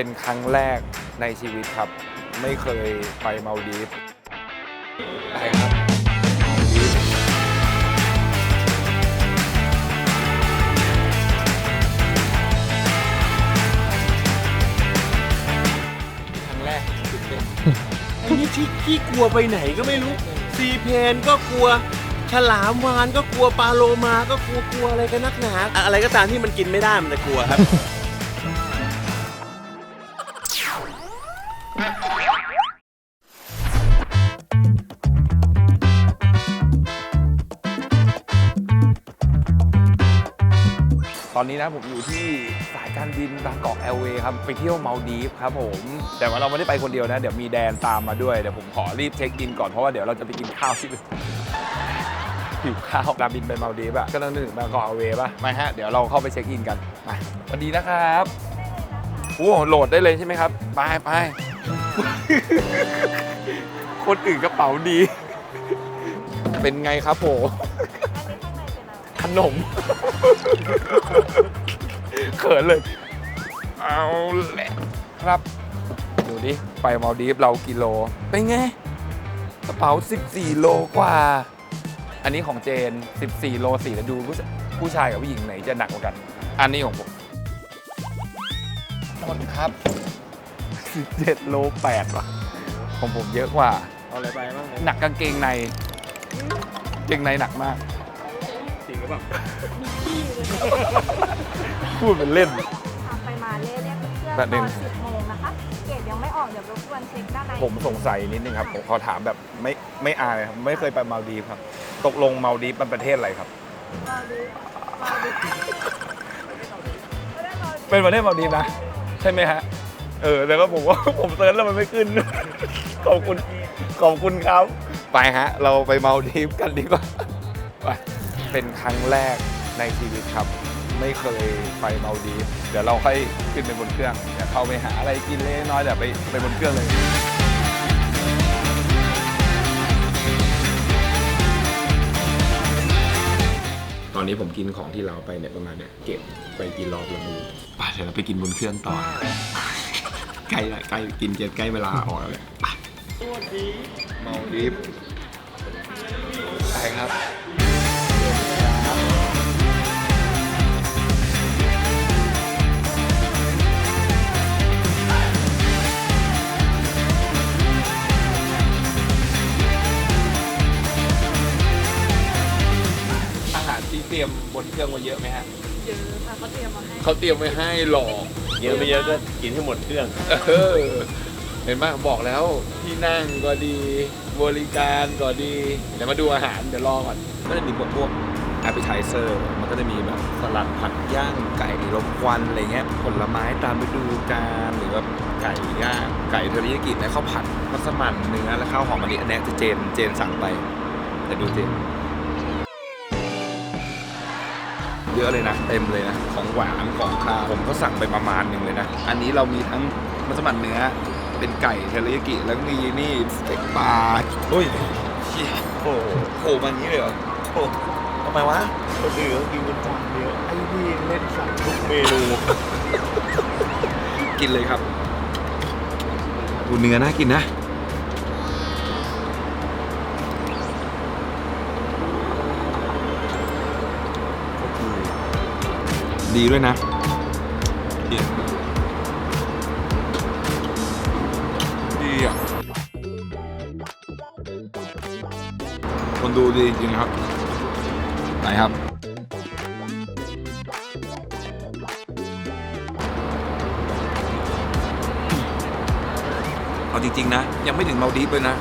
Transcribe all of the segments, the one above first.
เป็นครั้งแรกในชีวิตครับ ไม่เคยไปมาลดีฟไปครับมาลดีฟครั้งแรกตื่นเต้นไอ้นี่ที่ขี้กลัวไปไหนก็ไม่รู้ ซีเพนก็กลัว ฉลามวานก็กลัวปลาโลมาก็กลัวกลัวอะไรกันนักหนา อะไรก็ตามที่มันกินไม่ได้มันจะกลัวครับ ตอนนี้นะผมอยู่ที่สายการบินบางกอกแอร์เวย์ครับไปเที่ยวมาลดีฟครับผม แต่ว่าเราไม่ได้ไปคนเดียวนะ เดี๋ยวมีแดนตามมาด้วย เดี๋ยวผมขอรีบเช็คอินก่อนเพราะว่าเดี๋ยวเราจะไปกินข้าวที่หิวข้าวการบินไปมาลดีฟอะก็ต้องนึกบางกอกแอร์เวย์ป่ะไมาฮะเดี๋ยวเราเข้าไปเช็คอินกันไปสวัสดีนะครับโอ้โหลดได้เลยใช่ไหมครับไปไปคนอื่นกระเป๋าดี เป็นไงครับผข นม เขินเลย เอาแหละครับ ดูดิ ไปมาลดีฟเรากิโล เป็นไง กระเป๋า 14 โลกว่า อันนี้ของเจน 14 โล4แล้วดูผู้ชผู้ชายกับผู้หญิงไหนจะหนักกว่ากัน อันนี้ของผมต้นครับ 17 โล8ว่ะ ของผมเยอะกว่า เอาอะไรไปบ้างหนักกางเกงใน เกงในหนักมากจ ริงหรือเปล่าพูดเป็นเล่นขับไปมาเล่เรียกเพื่อนแบบหนึ่ตงอน10โมงนะคะ เกรดยังไม่ออกเดี๋ยวรบกวนเช็คด้านในผมสงสัยนิดนึงครับผมขอถามแบบไม่ไม่อายครับไม่เคยไปมาลดีฟครับ ตกลงมาลดีฟมันประเทศอะไรครับมาดูมาดูไม่ได้มาดูเป็นประเทศมาลดีฟนะ ใช่ไหมฮะ เออแต่ก็ผมว่า ผมเซิร์ชแล้วมันไม่ขึ้น ขอบคุณขอบคุณครับ ไปฮะ เราไปมาลดีฟกันดีกว่าไป เป็นครั้งแรกในชีวิตครับ ไม่เคยไปมาลดีฟเดี๋ยวเราค่อยขึ้นไปบนเครื่องเดี๋ยวเข้าไปหาอะไรกินเล็กน้อยเดี๋ยวไปไปบนเครื่องเลย ตอนนี้ผมกินของที่เราไปเนี่ยประมาณเนี่ยเก็บไปกินรอบละมือไปเดี๋ยวเราไปกินบนเครื่องต่อ ใกล้ละใกล้กินเจ็ดใกล้เวลาออกแล้วเนี่ยไปเมาดิฟไปครับ นเครื่องมาเยอะไหมฮะเยอะค่ะเขาเตรียมมาให้เขาเตรียมไว้ให้หรอกเยอะไม่เยอะก็กินให้หมดเครื่อง เออเห็นไหมบอกแล้วที่นั่งก็ดีบริการก็ดีเดี๋ยวมาดูอาหารเดี๋ยวรอก่อนก็จะมีพวกพวกแอปเปิลไทเซอร์มันก็จะมีแบบสลัดผักย่างไก่ลมควันอะไรเงี้ยผลไม้ตามฤดูกาลหรือว่าไก่ย่างไก่เทอริยากิและข้าวผัดมัสมั่นเนื้อและข้าวหอมมะลิอันเนี้ยจะเจนเจนสั่งไป แต่ดูเจน เยอะเลยนะ เต็มเลยนะ ของหวานของคาวผมก็สั่งไปประมาณหนึ่งเลยนะ อันนี้เรามีทั้งมัสมั่นเนื้อ เป็นไก่เทอริยากิ แล้วก็มีนี่สเต็กปลาเฮ้ยเชี่ยโอ้โหโผล่มาอย่างนี้เลยเหรอโอ้ทำไมวะคนอื่นเขากินเป็นจานเดียวไอ้นี่เล่นสั่งทุกเมนูกินเลยครับดูเนื้อน่ากินนะ ดีด้วยนะดีดีอะคนดูดีจริงครับ ไหนครับ เอาจริง ๆ นะ ยังไม่ถึงมาลดีฟเลยนะ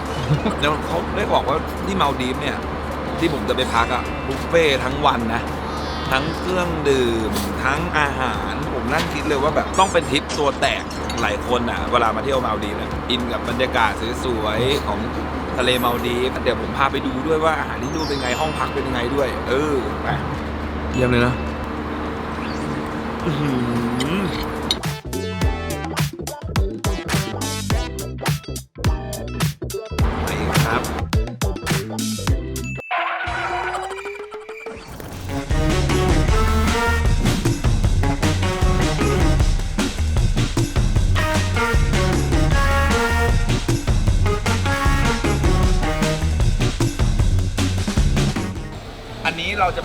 แล้วเขาได้บอกว่าที่มาลดีฟเนี่ย ที่ผมจะไปพักอะบุฟเฟ่ต์ทั้งวันนะ ทั้งเครื่องดื่ม ทั้งอาหาร ผมนั่งคิดเลยว่าแบบต้องเป็นทริปตัวแตกหลายคนอะ เวลามาเที่ยวมาลดีเนี่ยอินกับบรรยากาศสวยๆของทะเลมาลดีฟเดี๋ยวผมพาไปดูด้วยว่าอาหารที่นู่นเป็นไงห้องพักเป็นยังไงด้วย เออไปเยี่ยมเลยนะ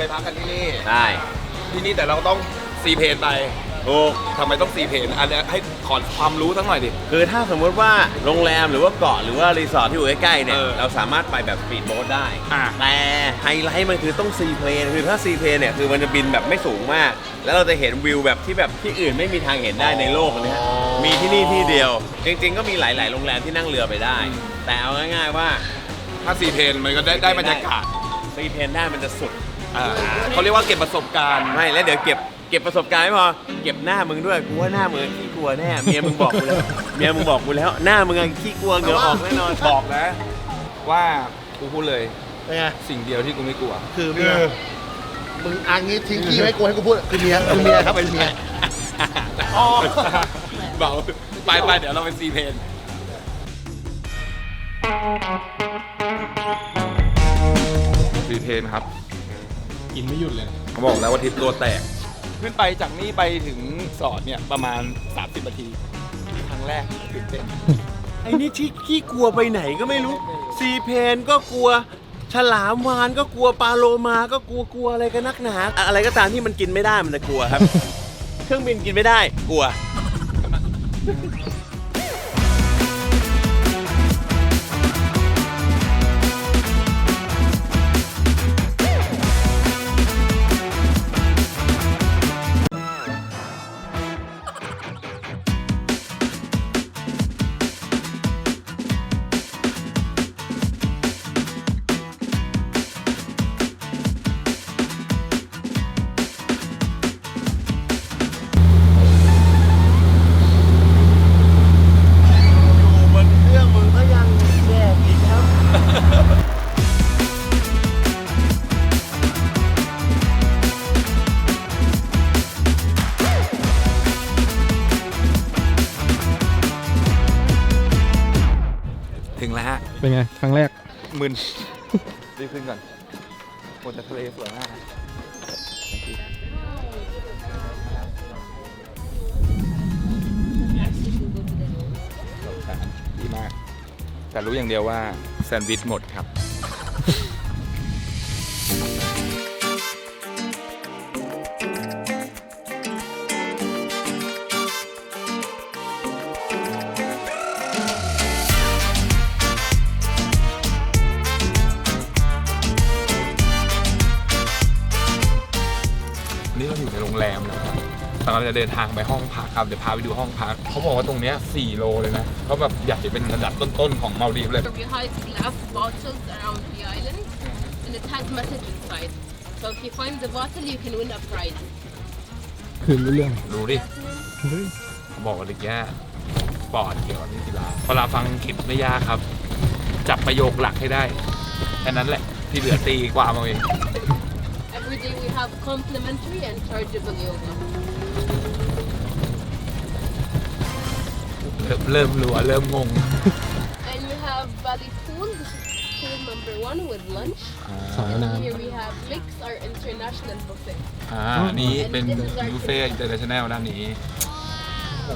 ไปพักกันที่นี่ ได้ที่นี่แต่เราต้องซีเพนไปถูกทำไมต้องซีเพนอันเนี้ยให้ขอความรู้สักหน่อยดิ คือถ้าสมมติว่าโรงแรมหรือว่าเกาะหรือว่ารีสอร์ทที่อยู่ใกล้ๆเนี่ย เออเราสามารถไปแบบสปีดโบ๊ทได้ อ่าแต่ไฮไลท์มันคือต้องซีเพลนคือถ้าซีเพลนเนี่ยคือมันจะบินแบบไม่สูงมาก แล้วเราจะเห็นวิวแบบที่แบบที่อื่นไม่มีทางเห็นได้ในโลกนะฮะมีที่นี่ที่เดียว จริง ๆ ก็มีหลาย ๆ โรงแรมที่นั่งเรือไปได้ แต่เอาง่าย ๆว่า ถ้าซีเพนมันก็ได้ได้บรรยากาศ ซีเพลนได้มันจะสุด อ่าเขาเรียกว่าเก็บประสบการณ์ ไม่แล้วเดี๋ยวเก็บเก็บประสบการณ์ไม่พอเก็บหน้ามึงด้วยกูว่าหน้ามึงขี้กลัวแน่เมียมึงบอกกูแล้วเมียมึงบอกกูแล้ว หน้ามึงอะขี้กลัวเหงื่อออกแน่นอนบอกนะ ว่ากูพูดเลยเป็นไงสิ่งเดียวที่กูไม่กลัว คือเมียมึงอันนี้ทิ้งขี้ไว้กูให้กูพูดคือเมียคือเมียครับเป็นเมียอ๋อบอกไปไปเดี๋ยวเราไปซีเพนซีเพนครับ กินไม่หยุดเลย เขาบอกแล้วว่าทิศตัวแตก ขึ้นไปจากนี่ไปถึงสอดเนี่ยประมาณ 30นาทีครั้งแรกตื่นเต้นไอ้นี่ที่ขี้กลัวไปไหนก็ไม่รู้ ซีเพนก็กลัว ฉลามวานก็กลัวปลาโลมาก็กลัวกลัวอะไรกันนักหนาอะไรก็ตามที่มันกินไม่ได้มันจะกลัวครับ เครื่องบินกินไม่ได้กลัว มึน รีบขึ้นก่อนบนทะเลสวยมากนะดีมาก แต่รู้อย่างเดียวว่าแซนด์วิชหมดครับ เราจะเดินทางไปห้องพักครับ เดี๋ยวพาไปดูห้องพัก เขาบอกว่าตรงเนี้ย4โลเลยนะเขาแบบอยากจะเป็นระดับต้นๆของมาลดีฟเลย We hide glass bottles around the island, and it has message inside. So if you find the bottle, you can win a prize. คืนรู้เรื่องรู้ดิเฮ้ยเขาบอกว่าเด็กแย่ปอดเกี่ยวกับกีฬาเวลาฟังอังกฤษไม่ยากครับ จับประโยคหลักให้ได้แค่นั้นแหละที่เหลือตีความเอาเอง Every day we have complimentary and chargeable yoga. เริ่มเริ่มรัวเริ่มงง And we have Bali Pool, this is pool number one with lunch. สายน้ Here we have Mix, our international buffet. อ่าอันนี้เป็นบุฟเฟ่อินเตอร์เนชั่นแนลด้านนี้โอ้โห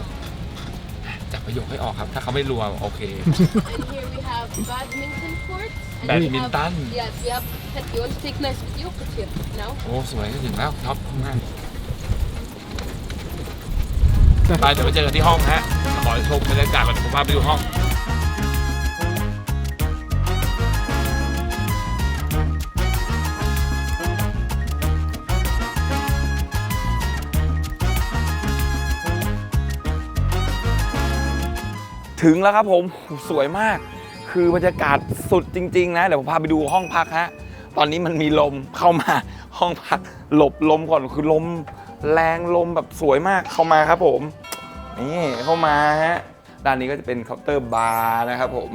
จับประโยคให้ออกครับ ถ้าเขาไม่รัวโอเค And here we have badminton court. And we have- Badminton. Yes, we have. You want to take nice video? Put here now. โอ้ สวยถึงแล้วท็อปมาก ไปเดี๋ยวไปเจอกันที่ห้องฮะ ขอชมบรรยากาศก่อนผมพาไปดูห้อง ถึงแล้วครับผมสวยมาก คือบรรยากาศสุดจริง ๆ นะ เดี๋ยวผมพาไปดูห้องพักฮะ ตอนนี้มันมีลมเข้ามาห้องพัก หลบลมก่อนคือลม แรงลมแบบสวยมากเข้ามาครับผม นี่เข้ามาฮะด้านนี้ก็จะเป็นเคาน์เตอร์บาร์นะครับผม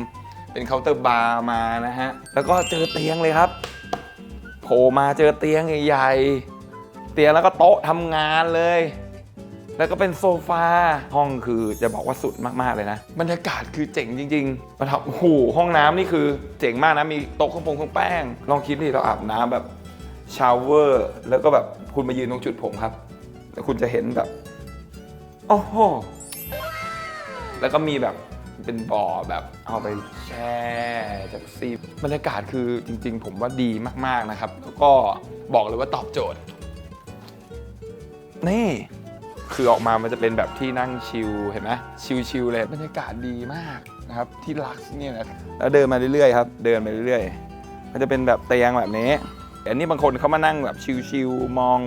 เป็นเคาน์เตอร์บาร์มานะฮะแล้วก็เจอเตียงเลยครับโผล่มาเจอเตียงใหญ่ๆเตียงแล้วก็โต๊ะทำงานเลย แล้วก็เป็นโซฟาห้องคือจะบอกว่าสุดมากๆเลยนะ บรรยากาศคือเจ๋งจริงๆประทับโอ้โหห้องน้ำนี่คือเจ๋งมากนะมีโต๊ะเครื่องปรุงเครื่องแป้ง ลองคิดดิเราอาบน้ำแบบชาวเวอร์ แล้วก็แบบคุณมายืนตรงจุดผมครับ แล้วคุณจะเห็นแบบโอ้โหแล้วก็มีแบบเป็นบ่อแบบเอาไปแช่จากซีบรรยากาศคือจริง ๆ ผมว่าดีมากๆนะครับ แล้วก็บอกเลยว่าตอบโจทย์ นี่ คือออกมามันจะเป็นแบบที่นั่งชิลเห็นไหมชิลๆเลยบรรยากาศดีมากนะครับ ที่ลักซ์เนี่ยนะแล้วเดินมาเรื่อยๆครับ เดินไปเรื่อยๆ มันจะเป็นแบบเตียงแบบนี้ อันนี้บางคนเขามานั่งแบบชิลๆมอง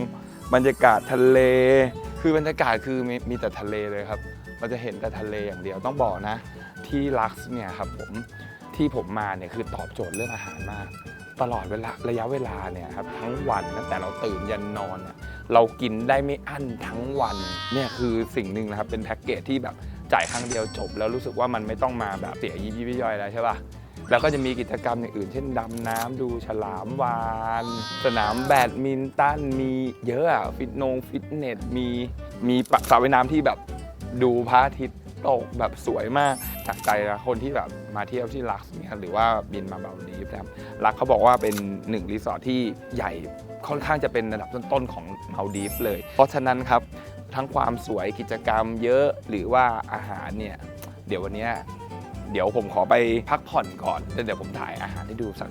บรรยากาศทะเล คือบรรยากาศคือมีมีแต่ทะเลเลยครับเราจะเห็นแต่ทะเลอย่างเดียวต้องบอกนะ ที่ลักซ์เนี่ยครับผมที่ผมมาเนี่ยคือตอบโจทย์เรื่องอาหารมาก ตลอดเวลาระยะเวลาเนี่ยครับทั้งวันตั้งแต่เราตื่นยันนอนเนี่ยเรากินได้ไม่อั้นทั้งวันเนี่ยคือสิ่งหนึ่งนะครับเป็นแพ็กเกจที่แบบจ่ายครั้งเดียวจบ แล้วรู้สึกว่ามันไม่ต้องมาแบบเสียยิบยิบย่อยแล้วใช่ป่ะ แล้วก็จะมีกิจกรรมอย่างอื่น เช่นดำน้ำดูฉลามวาน สนามแบดมินตันมีเยอะอะฟิตนงฟิตเนสมีมีสระว่ายน้ำที่แบบดูพระอาทิตย์ตกแบบสวยมากจากใจนะคนที่แบบมาเที่ยวที่ลักซ์เนี่ยหรือว่าบินมาเบาดีฟนะครับรักเขาบอกว่าเป็นหนึ่งรีสอร์ทที่ใหญ่ค่อนข้างจะเป็นระดับต้นๆของมาลดีฟเลย เพราะฉะนั้นครับทั้งความสวยกิจกรรมเยอะหรือว่าอาหารเนี่ยเดี๋ยววันนี้ เดี๋ยวผมขอไปพักผ่อนก่อนแล้วเดี๋ยวผมถ่ายอาหารให้ดูสัก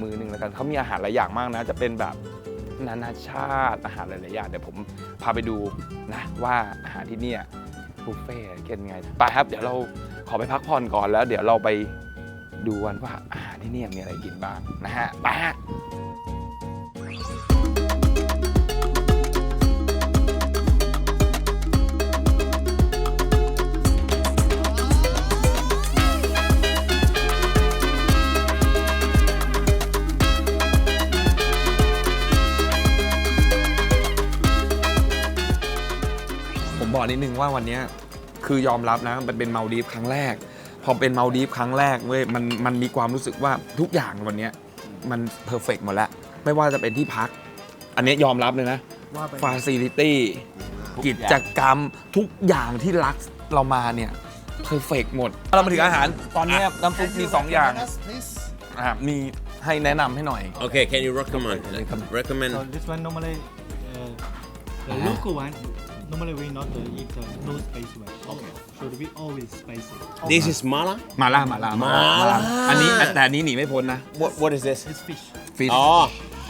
มือหนึ่งแล้วกันเขามีอาหารหลายอย่างมากนะ จะเป็นแบบนานาชาติอาหารหลายๆอย่างเดี๋ยวผมพาไปดูนะว่าอาหารที่เนี่ยบุฟเฟ่ต์เป็นไงไปครับ เดี๋ยวเราขอไปพักผ่อนก่อนแล้ว เดี๋ยวเราไปดูกันว่าอาหารที่เนี่ยมีอะไรกินบ้างนะฮะไปฮะ นิดนึงว่าวันเนี้ยคือยอมรับนะมันเป็นมาลดีฟครั้งแรก พอเป็นมาลดีฟครั้งแรกเว้ยมันมันมีความรู้สึกว่าทุกอย่างวันเนี้ยมันเพอร์เฟกหมดแล้ว ไม่ว่าจะเป็นที่พัก อันเนี้ยยอมรับเลยนะว่าไปฟาซิลิตี้กิจกรรมทุกอย่างที่รักเรามาเนี่ยเพอร์เฟกหมด เรามาถึงอาหารตอนเนี้ยน้ำซุปมี 2 อย่าง Please นะครับมีให้แนะนำให้หน่อย Okay, can you recommend? Recommend. So this one normally, uh, the local one, normally we not uh, eat the no spicy one. Okay. Should be always spicy. This is mala. มาล่ามาล่ามาล่ามาล่าอันนี้แต่อันนี้หนีไม่พ้นนะ What What is this? It's fish. ฟิช อ๋อ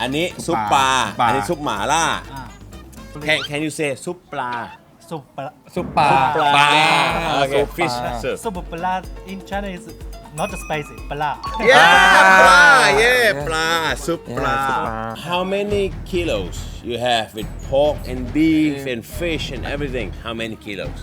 อันนี้ซุปปลา ปลา อันนี้ซุปหมาล่า Ah. Can Can you say ซุปปลา So pla- ซุปปลา ปลา โอเค Okay, fish ปลา soup. so pala in China is Not spicy. Pala. Yeah, ปลา Yeah. yeah ปลาซุปปลา Yeah, ซุปปลา How many kilos you have with pork and beef and fish and everything? How many kilos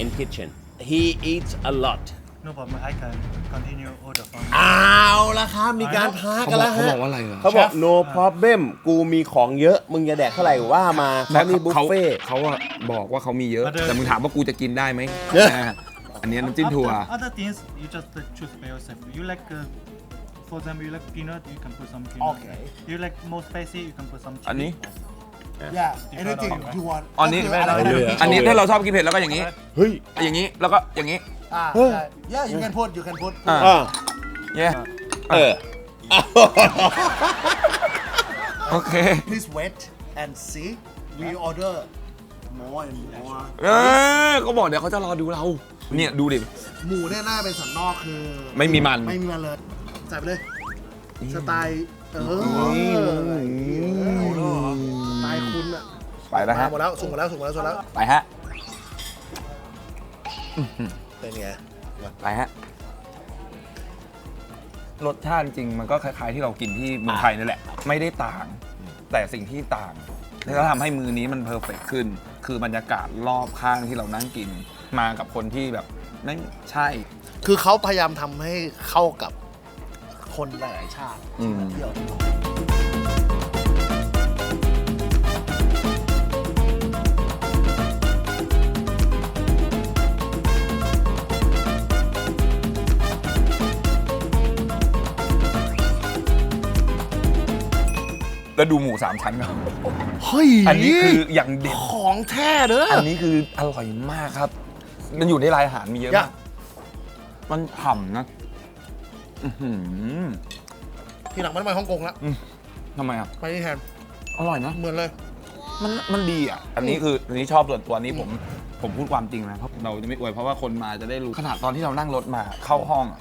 in kitchen? He eats a lot. No problem. I can continue order from. เอาละครับมีการท้าเขากันบอแล้กวเขาฮะบอกว่าอะไรเหรอ เขาบอก no problem กูมีของเยอะมึงจะแดกเท่าไหร่ว่ามาเขามีบุฟเฟ่ต์ เขาอะบอกว่าเขามีเยอะมาเดินแต่มึงถามว่ากูจะกินได้ไหมเยอะอ่า อันนี้น้ำจิ้มถั่ว Other, other things you just uh, choose by yourself. You like, uh, for example, you like peanut, you can put some peanut. Okay. You like more spicy, you can put some chili. อันนี้ Yeah anything you want อันนี้ ก็คืะไรเอาเลยอันนี้ถ้าเราชอบกินเผ็ดแล้วก็อย่างนี้ เฮ้ยอย่างนี้แล้วก็อย่างนี้ อ่าใช่ Yeah you can put you can put อ่า อ่าเย้เออ โอเค please wait and see we order more and more เออเขาบอกเดี๋ยวเขาจะรอดูเรา เนี่ยดูดิ หมูเนี่ยน่าเป็นสันนอกคือ ไม่มีมัน ไม่มีมันเลยใส่ไปเลย สไตล์ เออสไตล์คุณอะไปแล้วมาฮะ หมดแล้วสุกหมดแล้วสุกหมดแล้วสุกหมดแล้วไปฮะ เป็นไงไปฮะ รสชาติจริงมันก็คล้ายๆที่เรากินที่เมืองไทยนั่นแหละ ไม่ได้ต่าง แต่สิ่งที่ต่างแล้วทำให้มือนี้มันเพอร์เฟกขึ้น คือบรรยากาศรอบข้างที่เรานั่งกิน มากับคนที่แบบไม่ใช่ คือเขาพยายามทำให้เข้ากับคนหลายๆชาติอืมเที่ยวแล้วดูหมูสามชั้นครับ เฮ้ยอันนี้คืออย่างเด็ดของแท้เด้ออันนี้คืออร่อยมากครับ มันอยู่ในรายอาหารมีเยอะยะมากมันฉ่ำนะอื้อหือทีหลังไม่ต้องไปฮ่องกงละทำไมอะ ไปที่แทนอร่อยนะ เหมือนเลย มันมันดีอะ อันนี้คืออันนี้ชอบส่วนตัวนี้ผมผมพูดความจริงนะเพราะเราจะไม่อวยเพราะว่าคนมาจะได้รู้ขนาดตอนที่เรานั่งรถมาเข้าห้องอะ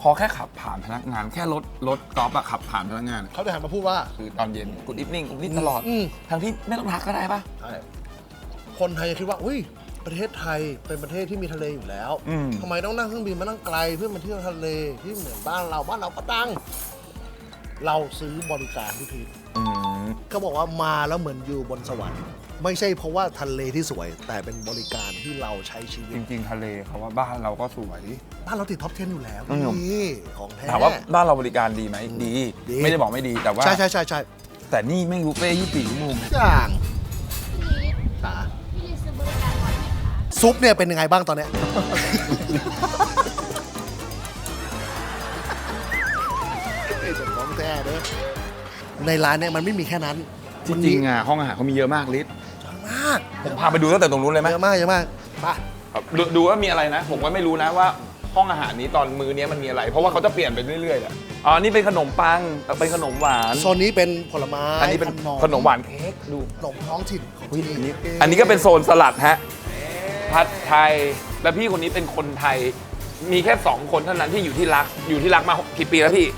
พอแค่ขับผ่านพนักงาน แค่รถรถกอล์ฟอะขับผ่านพนักงานเขาจะหันมาพูดว่า คือตอนเย็นกูดิฟนิ่งกูดิฟตลอดอืม ทั้งที่ไม่ต้องทักก็ได้ปะใช่คนไทยจะคิดว่า อุ้ย ประเทศไทยเป็นประเทศที่มีทะเลอยู่แล้วอืม ทำไมต้องนั่งเครื่องบินมานั่งไกลเพื่อมาเที่ยวทะเลที่เหมือนบ้านเราบ้านเราก็ดัง เราซื้อบริการพี่พีทอืมเขาบอกว่ามาแล้วเหมือนอยู่บนสวรรค์ ไม่ใช่เพราะว่าทะเลที่สวย แต่เป็นบริการที่เราใช้ชีวิจต ริง ๆ ทะเลเขาว่าบ้านเราก็สวย บ้านเราติดท็อป 10 อยู่แล้วอืม นี่ของแท้ ถามว่าบ้านเราบริการดีไหมดี ดี ไม่ได้บอกไม่ดีแต่ว่า ใช่ใช่ใช่ใช่แต่นี่ไม่งบุฟเฟ่ยี่สิบสี่ชั่วโมงอย่างพี่ลิศตา ซุปเนี่ยเป็นยังไงบ้างตอนเนี้ยเอ้ยจะของแท้เด้อในร้านเนี่ยมันไม่มีแค่นั้นจริงๆอะห้องอาหารเขามีเยอะมากลิศเยอะมากผมพาไปดูตั้งแต่ตรงนู้นเลยไหมเยอะมากเยอะมากไปดูดูว่ามีอะไรนะ ผมก็ไม่รู้นะว่าห้องอาหารนี้ตอนมื้อนี้มันมีอะไร เพราะว่าเขาจะเปลี่ยนไปเรื่อยๆแหละอ๋อนี่เป็นขนมปังเป็นขนมหวานโซนนี้เป็นผลไม้อันนี้เป็นขนมหวานเค้กดู ขนมท้องถิ่นของอุ๊ยที่อันนี้นี่อันนี้ก็เป็นโซนสลัดฮะผัด ไทย แล้วพี่คนนี้เป็นคนไทย มีแค่สองคนเท่านั้นที่อยู่ที่รัก อยู่ที่รักมากี่ปีแล้วพี่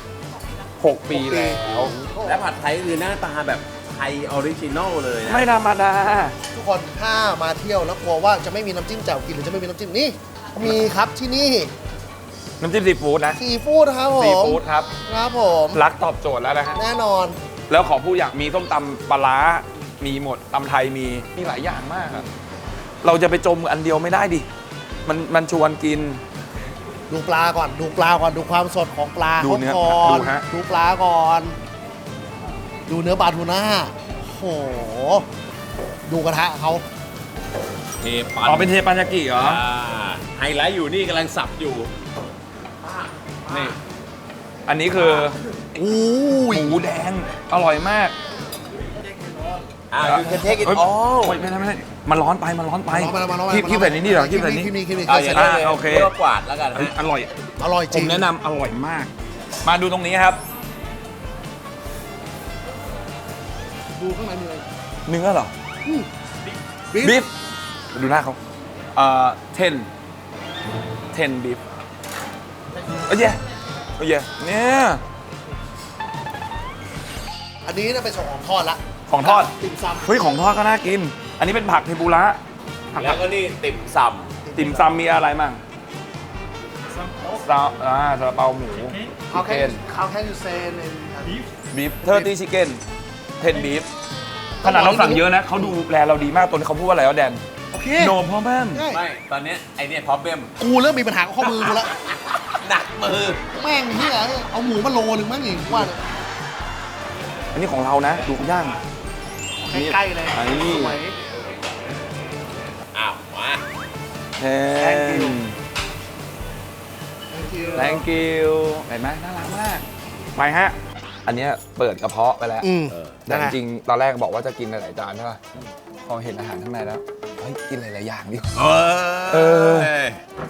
หกปีแล้ว และผัดไทยคือหน้าตาแบบไทยออริจินอลเลยนะ ไม่ธรรมดา ทุกคนถ้ามาเที่ยวแล้วกลัวว่าจะไม่มีน้ำจิ้มแจ่วกินหรือจะไม่มีน้ำจิ้มนี่มีครับที่นี่น้ำจิ้มซีฟู้ดนะซีฟู้ดครับผมซีฟู้ดครับครับผมรักตอบโจทย์แล้วนะฮะแน่นอน แล้วขอพูดอย่างมีส้มตำปลาร้ามีหมดตำไทยมีมีหลายอย่างมากอะ เราจะไปจมอันเดียวไม่ได้ดิ มันมันชวนกิน ดูปลาก่อน ดูปลาก่อน ดูความสดของปลาดูเขาเนื้อก่อดูนฮะ ดูปลาก่อน ดูเนื้อปลาทูน่าโอ้โห ดูกระทะเขา เทปันอ๋อเป็นเทปันยากิเหรอ อ่าไฮไลท์อยู่นี่กำลังสับอยู่นี่อันนี้คืออู้ยหมูแดงอร่อยมาก อ่าคือเทกินเฮ้ยอ๋อโอ้ยไม่ได้ไม่ได้มันร้อนไปมันร้อนไปมาแล้วมาแล้วมาคีแล้วบคีบใส่นี่นี่เหรอคีบใส่นี่คีบนี่คีบนี่เอาอย่างนั้นเลยอ่าโอเค รียกว่ากวาดแล้วกันเฮ้ยฮะ อร่อย อร่อยจผริง มแนะนำอร่อยมาก มาดูตรงนี้ครับ ดูข้างในมีอะไรเนื้อเหรอบีบีฟฟดูหน้าเขาเอ่อเทนเทนบีฟโอ้ยโอ้ยเนี่ยอันนี้น่าเป็นส่วนของทอดละ ของทอดติ่มซเฮ้ยของทอดก็น่ากิน อันนี้เป็นผักเทมปุระผักแล้วก็นี่ติ่มซติ่มซำมีอะไรมั่งซาอ่าซาลาเปาหมูำ How ชิค can เก้น How can you say in บีฟเทอร์ตี้ชิคเก้นเทนบีฟขนาดเราสั่งเยอะนะ เขาดูแลเราดีมากตัวนี้เขาพูดว่าอะไรวะแดน โอเคโนพอแมมใช่ำไม่ตอนเนี้ยไอเนี่ยพอเบมกูเริ่มมีปัญหากับข้อมือกูละหนักมือแม่งเฮียเอาหมูมาโลหนึ่งมั้งอีกว่าเนี่ยอันนี้ของเรานะ ดูย่าง ใกล้ๆเลยอันนี้สวยอ้าวมาแท Thank you น Thank you thank you เห็นไหมน่ารักมาก ไปฮะ อันเนี้ยเปิดกระเพาะไปแล้ว อืม แต่จริงๆตอนแรกบอกว่าจะกินหลายๆจานใช่ป่ะพอเห็นอาหารข้างในแล้วเฮ้ยกินหลายๆอย่างดิ เอเอออ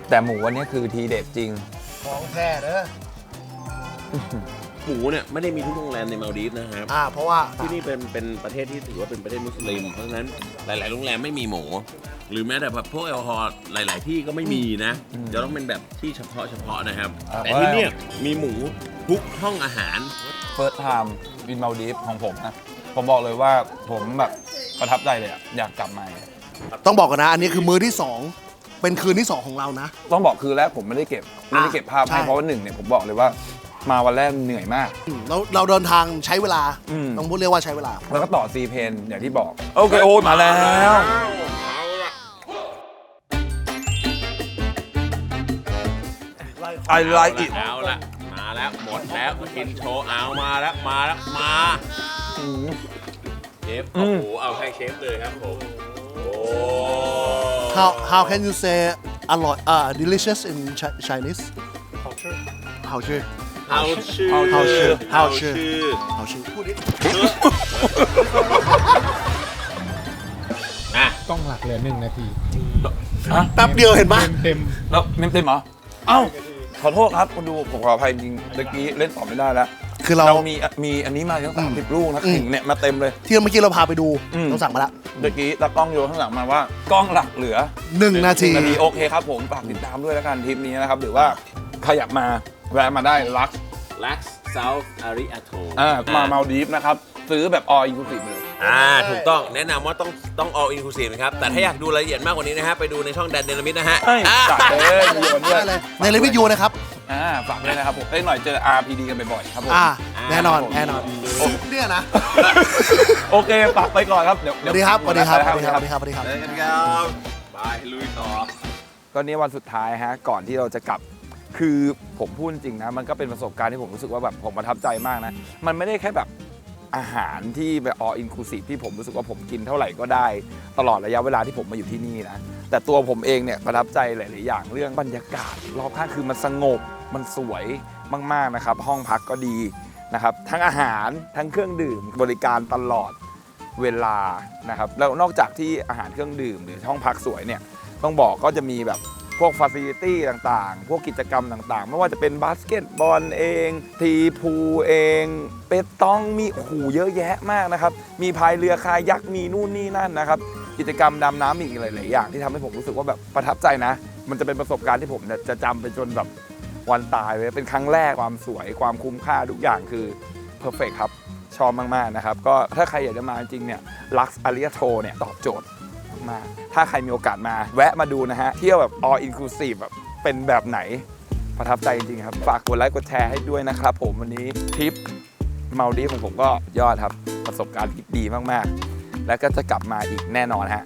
แต่หมูอันเนี้ยคือทีเด็ดจริง ของแท้เด้อ หมูเนี่ยไม่ได้มีทุกโรงแรมในมาลดีฟส์นะครับ อ่า เพราะว่าที่นี่เป็นเป็นประเทศที่ถือว่าเป็นประเทศมุสลิม เพราะฉะนั้นหลาย ๆ โรงแรมไม่มีหมู หรือแม้แต่แบบพวกแอลกอฮอล์หลาย ๆ ที่ก็ไม่มีนะจะต้องเป็นแบบที่เฉพาะเฉพาะนะครับ อ่าแต่ที่เนี่ยมีหมูทุกห้องอาหาร First time in Maldives ของผมนะ ผมบอกเลยว่าผมแบบประทับใจเลยอะอยากกลับมาต้องบอกกันนะ อันนี้คือมื้อที่2เป็นคืนที่2ของเรานะ ต้องบอกคือแรกผมไม่ได้เก็บ ไม่ได้เก็บภาพใช่ให้เพราะว่าหนึ่งเนี่ยผมบอกเลยว่า มาวันแรกเหนื่อยมาก อืมเราเราเดินทางใช้เวลาอืม ต้องพูดเรียกว่าใช้เวลา แล้วก็ต่อซีเพนอย่างที่บอก โอเคโอ้ยมาแล้ว I like it เอาละมาแล้ว หมดแล้วมากินโชว์เอามาแล้วมาแล้วมาเชฟโอ้โหเอาให้เชฟเลยครับผมโอ้ how how can you say อร่อยอ่า delicious in Chi- Chinese 好吃 เอาชื่อ เอาชื่อเอา เอา ชื่อ ชื่อ 好吃พูดดิ อ่ะ กล้องหลักเหลือหนึ่งนาที แป๊บเดียวเห็นปะ เต็ม แล้วเต็มเต็มๆเหรอ เอ้า ขอโทษครับคุณดูผมขออภัยจริงเมื่อกี้เล่นต่อไม่ได้แล้ว คือเรา เรามีมีอันนี้มาทั้งสามสิบลูกนะ อืม ขิงเนี่ยมาเต็มเลย ที่เมื่อกี้เราพาไปดู อืม เราสั่งมาละ เมื่อกี้ตากล้องโยนข้างหลังมาว่ากล้องหลักเหลือ หนึ่งนาที นาทีโอเคครับผมฝากติดตามด้วยแล้วกันทริปนี้นะครับ หรือว่าขยับมา แวะมาได้ลัก Lux South Ariato อ่ามามาดีฟนะครับ ซื้อแบบออินคลูซีฟเลย อ่า ถูกต้องแนะนำว่าต้องต้อง all inclusive นะครับ แต่ถ้าอยากดูรายละเอียดมากกว่านี้นะฮะ ไปดูในช่องแดนเดนมิดนะฮะเฮ้ยอ่าจัดเลยมีโยนด้วยได้เลยในรีวิวนะครับ อ่า ฝากด้วยนะครับผมเอ้ยหน่อยเจอ RPD กันบ่อยๆครับผม อ่า แน่นอนครับผมแน่นอนเนี่ยนะ โอเค ฝากไปก่อนครับ เดี๋ยวสวัสดีครับสวัสดีครับสไปวัสดีครับสวัสดีครับสวัสดีครับเจอกันครับบายลุยต่อก็เนี่ยวันสุดท้ายฮะ ก่อนที่เราจะกลับ คือผมพูดจริงนะ มันก็เป็นประสบการณ์ที่ผมรู้สึกว่าแบบผมประทับใจมากนะ มันไม่ได้แค่แบบอาหารที่แบบออินคลูซีฟที่ผมรู้สึกว่าผมกินเท่าไหร่ก็ได้ ตลอดระยะเวลาที่ผมมาอยู่ที่นี่นะ แต่ตัวผมเองเนี่ยประทับใจหลาย ๆ อย่างเรื่องบรรยากาศ รอบข้างคือมันสงบมันสวยมาก ๆ นะครับ ห้องพักก็ดีนะครับทั้งอาหารทั้งเครื่องดื่มบริการตลอดเวลานะครับแล้วนอกจากที่อาหารเครื่องดื่มหรือห้องพักสวยเนี่ยต้องบอกก็จะมีแบบ วกฟ a ซิลิตี้ต่างๆ พวกกิจกรรมต่างๆ ไม่ว่าจะเป็นบาสเกตบอลเอง ทีพูเอง เปตองมีโอ้โหเยอะแยะมากนะครับ มีพายเรือคายักมีนู่นนี่นั่นนะครับ กิจกรรมดำน้ำอีกหลาย ๆ อย่างที่ทำให้ผมรู้สึกว่าแบบประทับใจนะ มันจะเป็นประสบการณ์ที่ผมจะจำไปจนแบบวันตายเลยเป็นครั้งแรกความสวยความคุ้มค่าทุกอย่างคือเพอร์เฟกครับชอบมาก ๆ นะครับ ก็ถ้าใครอยากจะมาจริงๆเนี่ยลักซ์อาริ t โ o เนี่ยตอบโจทย์ มาก ถ้าใครมีโอกาสมา แวะมาดูนะฮะ เที่ยวแบบ all inclusive แบบเป็นแบบไหน ประทับใจจริงๆครับ ฝากกดไลค์กดแชร์ให้ด้วยนะครับผมวันนี้ทริปมาดีของผมก็ยอดครับ ประสบการณ์ที่ดีมากๆ และก็จะกลับมาอีกแน่นอนฮะ